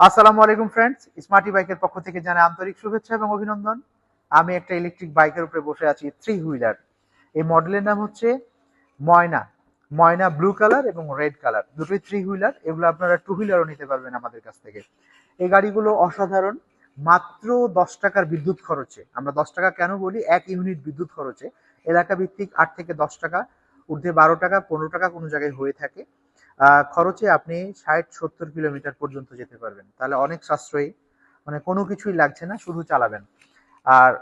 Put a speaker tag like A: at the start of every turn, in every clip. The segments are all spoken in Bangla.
A: আসসালামু আলাইকুম ফ্রেন্ডস স্মার্টি বাইকের পক্ষ থেকে জানাই আন্তরিক শুভেচ্ছা এবং অভিনন্দন। আমি একটা ইলেকট্রিক বাইকের উপরে বসে আছি থ্রি হুইলার এই মডেলের নাম হচ্ছে ময়না। ময়না ব্লু কালার এবং রেড কালার দুটোই থ্রি হুইলার এগুলো আপনারা টু হুইলারও নিতে পারবেন আমাদের কাছ থেকে। এই গাড়িগুলো অসাধারণ, মাত্র দশ টাকার বিদ্যুৎ খরচে। আমরা দশ টাকা কেন বলি? এক ইউনিট বিদ্যুৎ খরচে। এলাকা ভিত্তিক আট থেকে দশ টাকা, ঊর্ধ্বে বারো টাকা, পনেরো টাকা কোনো জায়গায় হয়ে থাকে। খরচে আপনি ষাট, সত্তর কিলোমিটার পর্যন্ত যেতে পারবেন। তাহলে অনেক সাশ্রয়ী। মানে কোনো কিছুই লাগছে না, শুধু চালাবেন। আর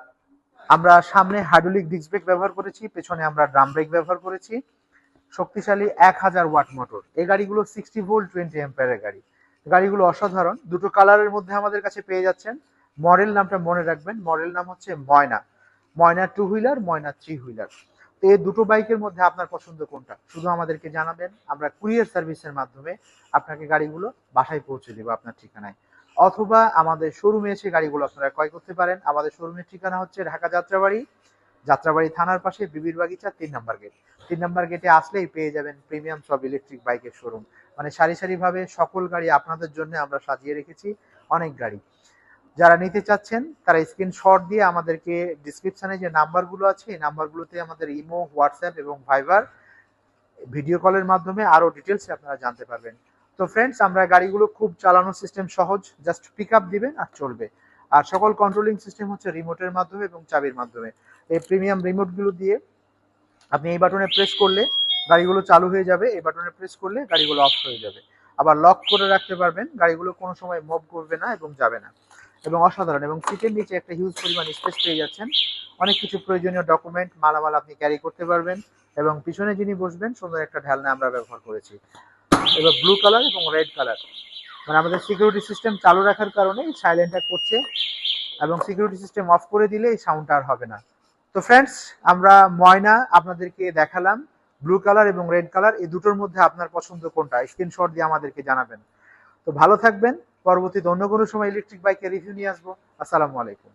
A: আমরা সামনে হাইড্রোলিক ডিস্ক ব্রেক ব্যবহার করেছি, পেছনে আমরা ড্রাম ব্রেক ব্যবহার করেছি। শক্তিশালী এক হাজার ওয়াট মোটর। এই গাড়িগুলো সিক্সটি ভোল্ট টোয়েন্টি এম্পায়ারের গাড়ি। গাড়িগুলো অসাধারণ। দুটো কালারের মধ্যে আমাদের কাছে পেয়ে যাচ্ছেন। মডেল নামটা মনে রাখবেন। মডেল নাম হচ্ছে Moyna. Moyna two wheeler Moyna three wheeler তো এই দুটো বাইকের মধ্যে আপনার পছন্দ কোনটা? শুধু আমাদেরকে জানাবেন, আমরা কুরিয়ার সার্ভিসের মাধ্যমে আপনাকে গাড়িগুলো বাসায় পৌঁছে দেবো আপনার ঠিকানায়। অথবা আমাদের শোরুমে এসে গাড়িগুলো আপনারা ক্রয় করতে পারেন। আমাদের শোরুমের ঠিকানা হচ্ছে ঢাকা যাত্রাবাড়ি যাত্রাবাড়ি থানার পাশে বিবির বাগিচা তিন নাম্বার গেট তিন নাম্বার গেটে আসলেই পেয়ে যাবেন প্রিমিয়াম সব ইলেকট্রিক বাইকের শোরুম মানে সারি সারিভাবে সকল গাড়ি আপনাদের জন্য আমরা সাজিয়ে রেখেছি, অনেক গাড়ি। যারা নিতে চাচ্ছেন, তারা স্ক্রিনশট দিয়ে আমাদেরকে ডিসক্রিপশনে যে নাম্বারগুলো আছে, এই নাম্বারগুলোতে আমাদের ইমো, হোয়াটসঅ্যাপ এবং ভাইবার ভিডিও কলের মাধ্যমে আরও ডিটেলস আপনারা জানতে পারবেন। তো ফ্রেন্ডস আমরা গাড়িগুলো খুব চালানোর সিস্টেম সহজ জাস্ট পিক আপ দিবেন আর চলবে। আর সকল কন্ট্রোলিং সিস্টেম হচ্ছে রিমোটের মাধ্যমে এবং চাবির মাধ্যমে। এই প্রিমিয়াম রিমোটগুলো দিয়ে আপনি এই বাটনে প্রেস করলে গাড়িগুলো চালু হয়ে যাবে, এই বাটনে প্রেস করলে গাড়িগুলো অফ হয়ে যাবে। আবার লক করে রাখতে পারবেন, গাড়িগুলো কোনো সময় মুভ করবে না এবং যাবে না। এবং অসাধারণ এবং সিটের নিচে একটা হিউজ পরিমাণ স্পেস পেয়ে যাচ্ছেন। অনেক কিছু প্রয়োজনীয় ডকুমেন্ট মালামাল আপনি ক্যারি করতে পারবেন এবং পিছনে যিনি বসবেন, সুন্দর একটা ঢালনা আমরা ব্যবহার করেছি। এবার ব্লু কালার এবং রেড কালার মানে আমাদের সিকিউরিটি সিস্টেম চালু রাখার কারণে সাইলেন্টটা করছে এবং সিকিউরিটি সিস্টেম অফ করে দিলে এই সাউন্ডটা আর হবে না। তো ফ্রেন্ডস আমরা ময়না আপনাদেরকে দেখালাম ব্লু কালার এবং রেড কালার এই দুটোর মধ্যে আপনার পছন্দ কোনটা? স্ক্রিনশট দিয়ে আমাদেরকে জানাবেন। তো ভালো থাকবেন। পরবর্তীতে অন্য কোনো সময় ইলেকট্রিক বাইকের রিভিউ নিয়ে আসব। আসসালামু আলাইকুম।